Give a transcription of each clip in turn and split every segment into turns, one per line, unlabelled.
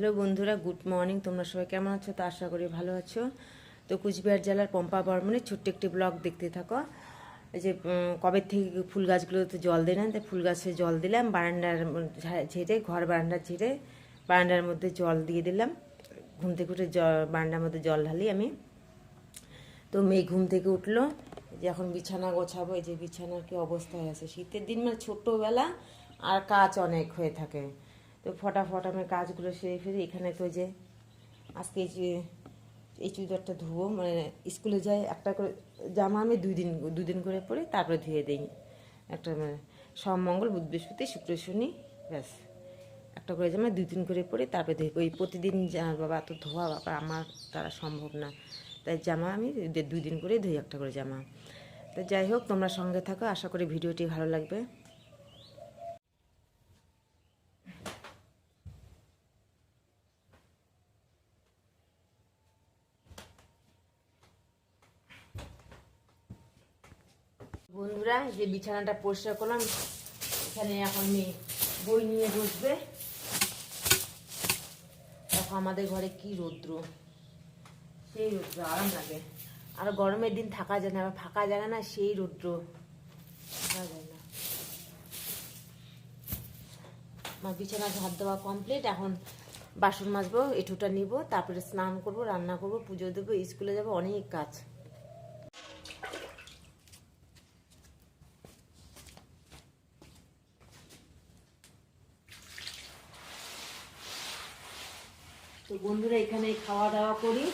Hello বন্ধুরা, good morning. তোমরা সবাই কেমন আছো? তো আশা করি ভালো আছো। তো কুচবিহার জেলার পম্পা বর্মনের ছোট্ট একটি ব্লগ দেখতে থাকো। যে কবে থেকে ফুল গাছগুলোতে জল না তাই ফুল গাছে জল দিলাম ঝা- ঝেড়ে ঘর বারান্দার ঝেড়ে, বারান্দার মধ্যে জল দিয়ে দিলাম। ঘুম থেকে উঠে জল বারান্ডার মধ্যে জল ঢালি আমি। তো মেয়ে ঘুম থেকে উঠল। যে এখন বিছানা গোছাবো, এই যে বিছানার কি অবস্থা হয়ে আছে। শীতের দিন মানে ছোট্টবেলা আর কাজ অনেক হয়ে থাকে। তো ফটাফট আমি কাজগুলো সেরে ফেরি এখানে তো যে আজকে এই চুড়িদারটা ধুবো মানে স্কুলে যাই, একটা করে জামা আমি দুই দিন, দুদিন করে পরে, তারপরে ধুয়ে দিই। একটা মানে সব মঙ্গল, বুধ, বৃহস্পতি, শুক্র, শনি, ব্যাস। একটা করে জামা দুই দিন করে পরে, তারপরে ধুই ওই প্রতিদিন বাবা এত ধোয়া, বাবা আমার তারা সম্ভব না। তাই জামা আমি দুই দিন করে ধুই একটা করে জামা। তো যাই হোক, তোমরা সঙ্গে থাকো, আশা করি ভিডিওটি ভালো লাগবে। বন্ধুরা যে বিছানাটা পরিষ্কার করলাম, এখানে এখন মেয়ে বই নিয়ে বসবে। দেখো আমাদের ঘরে কি রৌদ্র। সেই রৌদ্র, আরাম লাগে। আর গরমের দিন থাকা যায় না ফাঁকা জায়গা না, সেই রৌদ্র। থাকা যায় না। আমার বিছানা ঝাড় দেওয়া কমপ্লিট এখন বাসন মাজবো এটুটা নিব, তারপরে স্নান করব, রান্না করব, পুজো দেবো, স্কুলে যাব, অনেক কাজ। তো বন্ধুরা, এখানে খাওয়া দাওয়া করি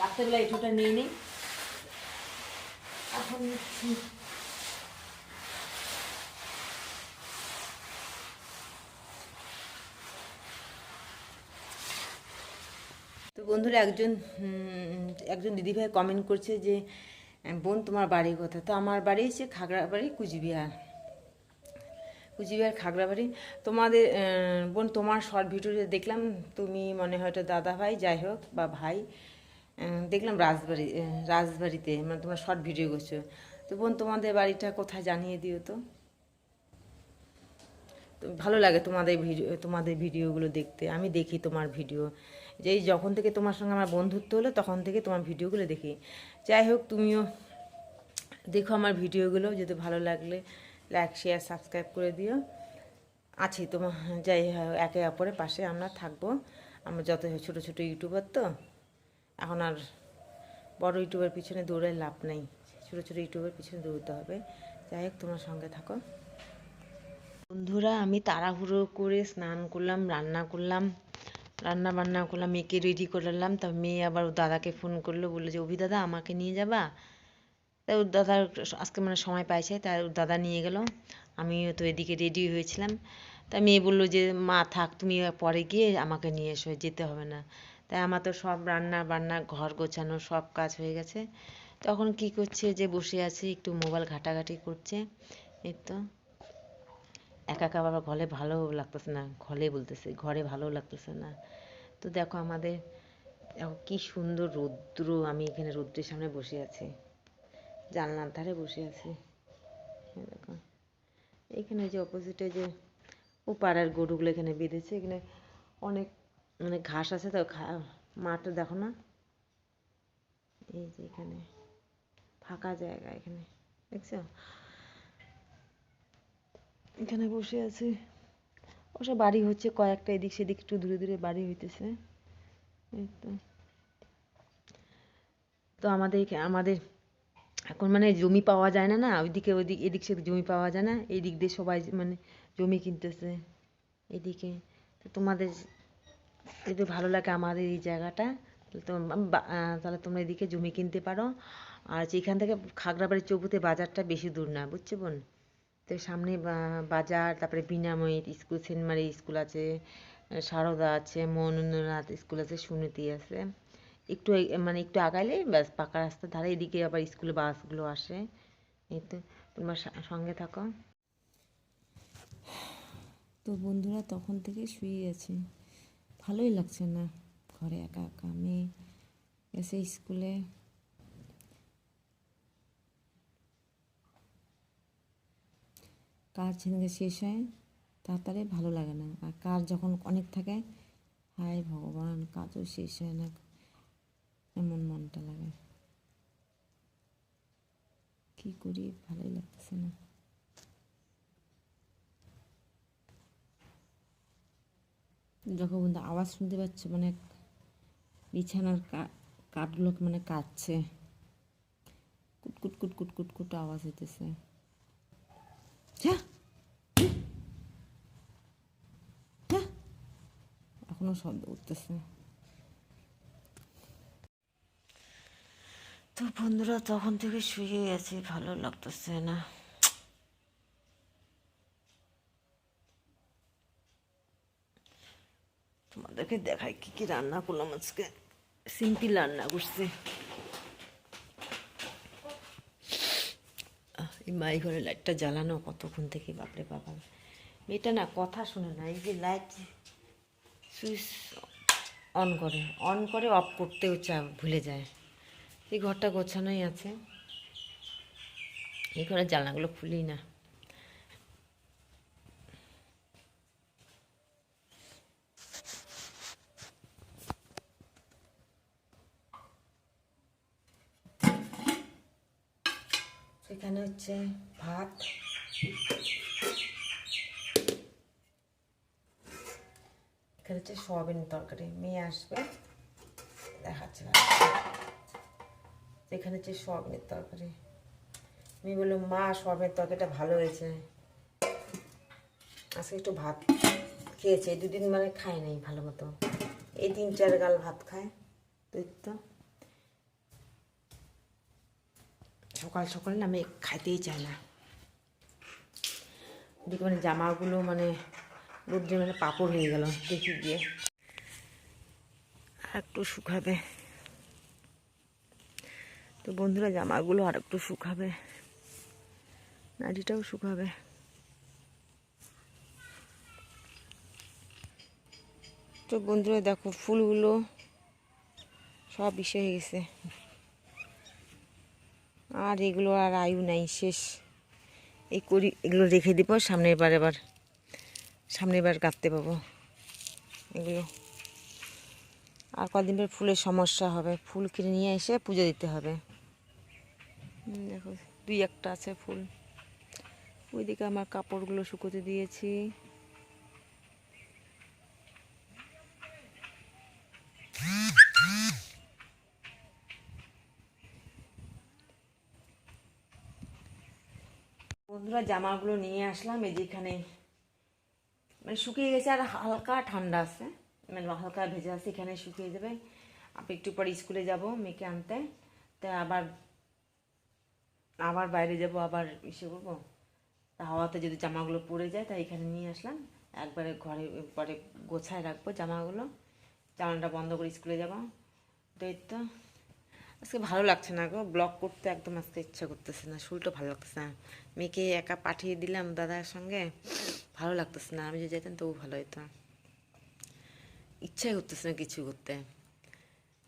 রাত্রেবেলা এটুটা নিয়ে নিই। এখন তো বন্ধুরা, একজন একজন দিদিভাই কমেন্ট করছে যে, বোন, তোমার বাড়ি কোথায়? তো আমার বাড়ি হচ্ছে খাগড়াবাড়ি, কুচবিহার। কুচবিহার খাগড়াবাড়ি। তোমাদের বোন, তোমার শর্ট ভিডিওতে দেখলাম। তুমি মনে হয় দাদা ভাই, যাই হোক, বা ভাই দেখলাম রাজবাড়ি রাজবাড়িতে মানে তোমরা শর্ট ভিডিও করছ। তো বোন, তোমাদের বাড়িটা কোথায় জানিয়ে দিও তো? ভালো লাগে তোমাদের ভিডিও, তোমাদের ভিডিওগুলো দেখতে। আমি দেখি তোমার ভিডিও। যেই যখন থেকে তোমার সঙ্গে আমার বন্ধুত্ব হলো, তখন থেকে তোমার ভিডিওগুলো দেখি। যাই হোক, তুমিও দেখো আমার ভিডিওগুলো, যদি ভালো লাগলে। লাইক শেয়ার সাবস্ক্রাইব করে দিও। আছি তোমার যাই একে অপরের পাশে আমরা থাকব। আমরা যত ছোটো ছোটো ইউটিউবার তো, এখন আর বড় ইউটিউবের পিছনে দৌড়ে লাভ নেই। ছোটো ছোটো ইউটিউবের পিছনে দৌড়তে হবে। যাই হোক, তোমার সঙ্গে থাকো। বন্ধুরা, আমি তাড়াহুড়ো করে স্নান করলাম, রান্না করলাম। রান্না বান্না করলাম, মেয়েকে রেডি করলাম তা মেয়ে আবার দাদাকে ফোন করল, বলল যে, অভি দাদা, আমাকে নিয়ে যাবা? তাই ওর দাদার আজকে মানে সময় পাইছে তাই ওর দাদা নিয়ে গেল। আমিও তো এদিকে রেডি হয়েছিলাম। তা মেয়ে বলল যে, মা থাক, তুমি পরে গিয়ে আমাকে নিয়ে এসো, যেতে হবে না। তাই আমার তো সব রান্না বান্না, ঘর গোছানো সব কাজ হয়ে গেছে। তখন কি করছে যে, বসে আছে, একটু মোবাইল ঘাটাঘাটি করছে। এই তো। একা একা আবার ঘরে ভালো লাগতেছে না, ঘরে বলতেছে, ঘরে ভালো লাগতেছে না। তো দেখো আমাদের, দেখো কি সুন্দর রৌদ্র, আমি এখানে রৌদ্রের সামনে বসে আছি। জানলার ধারে বসে আছি। দেখো। এইখানে যে অপোজিটে যে ও পাড়ার গরুগুলো এখানে বেঁধেছে, এখানে অনেক মানে ঘাস আছে তো মাঠটা দেখো না? এই যে এখানে ফাঁকা জায়গা এখানে, দেখছ? এখানে বসে আছি। অবশ্য বাড়ি হচ্ছে কয়েকটা এদিক সেদিক একটু দূরে দূরে বাড়ি হইতেছে। এই তো। তো আমাদের আমাদের এখন মানে জমি পাওয়া যায় না না? ওইদিকে ওইদিক, এদিক সেদিক জমি পাওয়া যায় না? এই দিক দিয়ে সবাই মানে জমি কিনতেছে, এদিকে। তো তোমাদের যদি ভালো লাগে আমাদের এই জায়গাটা তো তাহলে তোমরা এদিকে জমি কিনতে পারো। আর এখান থেকে খাগড়াবাড়ির চৌপতি বাজারটা বেশি দূর না, বুঝছ বোন? তো সামনে বাজার, তারপরে Binamoyee school, saint Mary school আছে সারদা আছে মনোনাথ স্কুল আছে, সুনীতি আছে। একটু মানে একটু আগাইলে ব্যাস পাকা রাস্তার ধারে এদিকে আবার স্কুলে বাসগুলো আসে। এই তো, তোমার সঙ্গে থাকো। তো বন্ধুরা তখন থেকে শুয়ে আছে। ভালোই লাগছে না, ঘরে একা একা মেয়ে এসে স্কুলে। কাজ যেদিনকে শেষ হয়, তাড়াতাড়ি ভালো লাগে না। আর কাজ যখন অনেক থাকে, হায় ভগবান, কাজও শেষ হয় না। এমন মনটা লাগে। কি করি? ভালোই লাগতেছে না। যখন বন্ধু আওয়াজ শুনতে পাচ্ছ মানে বিছানার কাঠগুলো মানে কাটছে কুটকুট কুটকুট কুটকুট আওয়াজ হইতেছে। এখনও শব্দ উঠতেছে। তো বন্ধুরা, তখন থেকে শুয়ে আছি, ভালো লাগতেছে না। তোমাদেরকে দেখাই কি কি রান্না করলাম আজকে। সিম্পল রান্না করছি। এই মাই ঘরে লাইটটা জ্বালানো কতক্ষণ থেকে, বাপরে বাবা মেয়েটা না কথা শুনে না, এই যে লাইট সুইচ অন করে অন করে অফ করতেও চা ভুলে যায়। এই ঘরটা গোছানোই আছে। এই ঘরের জানলাগুলো খুলি না। সেখানে হচ্ছে ভাত। এখানে হচ্ছে সোয়াবিন তরকারি। মেয়ে আসবে, দেখাচ্ছে। এখানে হচ্ছে সোয়াবিনের তরকারি। আমি বললাম, মা সোয়াবিনের তরকারিটা ভালো হয়েছে। আজকে একটু ভাত খেয়েছে। দুদিন মানে খায় নাই ভালো মতো। এই তিন, চার গাল ভাত খায়। তুই তো। সকাল সকাল না, আমি খাইতেই চাই না। দেখি মানে জামাগুলো মানে রোদ্রে মানে পাপড় হয়ে গেল, দেখি গিয়ে। আর একটু শুকাবে। তো বন্ধুরা, জামাগুলো আর একটু শুকাবে। নাড়িটাও শুকাবে। তো বন্ধুরা, দেখো ফুলগুলো সব ইসে হয়ে গেছে। আর এগুলো আর আয়ু নাই, শেষ। এই করি, এগুলো রেখে দিব, সামনের বার এবার, সামনের বার কাটতে পাবো এগুলো। আর কদিন পর ফুলের সমস্যা হবে, ফুল কিনে নিয়ে এসে পুজো দিতে হবে। দেখো, দুই একটা আছে ফুল। ওইদিকে আমার কাপড়গুলো শুকোতে দিয়েছি। বন্ধুরা, জামাগুলো নিয়ে আসলাম, এই যেখানে মানে শুকিয়ে গেছে আর হালকা ঠান্ডা আছে। মানে হালকা ভেজা আছে, এখানে শুকিয়ে যাবে। আপনি একটু পরে স্কুলে যাব মেয়েকে আনতে। তা আবার আবার বাইরে যাব, আবার ইসে করব। তা হাওয়াতে যদি জামাগুলো পড়ে যায়, তাই এখানে নিয়ে আসলাম। একবারে ঘরে, পরে গোছায় রাখব জামাগুলো। জামাটা বন্ধ করে স্কুলে যাব। তো তো। আজকে ভালো লাগছে না গো, ব্লগ করতে একদম আজকে ইচ্ছা করতেছে না, শরীরটা ভালো লাগতেছে না। মেয়েকে একা পাঠিয়ে দিলাম দাদার সঙ্গে, ভালো লাগতেছে না। আমি যদি যেতাম তবু ভালো হতো ইচ্ছাই করতেছে না কিছু করতে।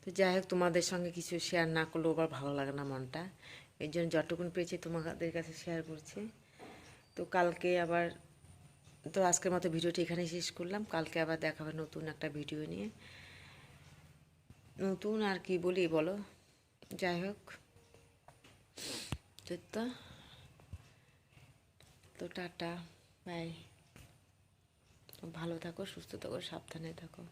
তো যাই হোক, তোমাদের সঙ্গে কিছু শেয়ার না করলেও আবার ভালো লাগে না মনটা। এই জন্য যতটুকুন পেয়েছি তোমাদের কাছে শেয়ার করছি। তো কালকে আবার, তো আজকের মতো ভিডিওটি এখানেই শেষ করলাম। কালকে আবার দেখা হবে নতুন একটা ভিডিও নিয়ে। নতুন আর কি বলি বলো? যাই হোক। তো টাটা বাই ভালো থাকো, সুস্থ থাকো, সাবধানে থাকো।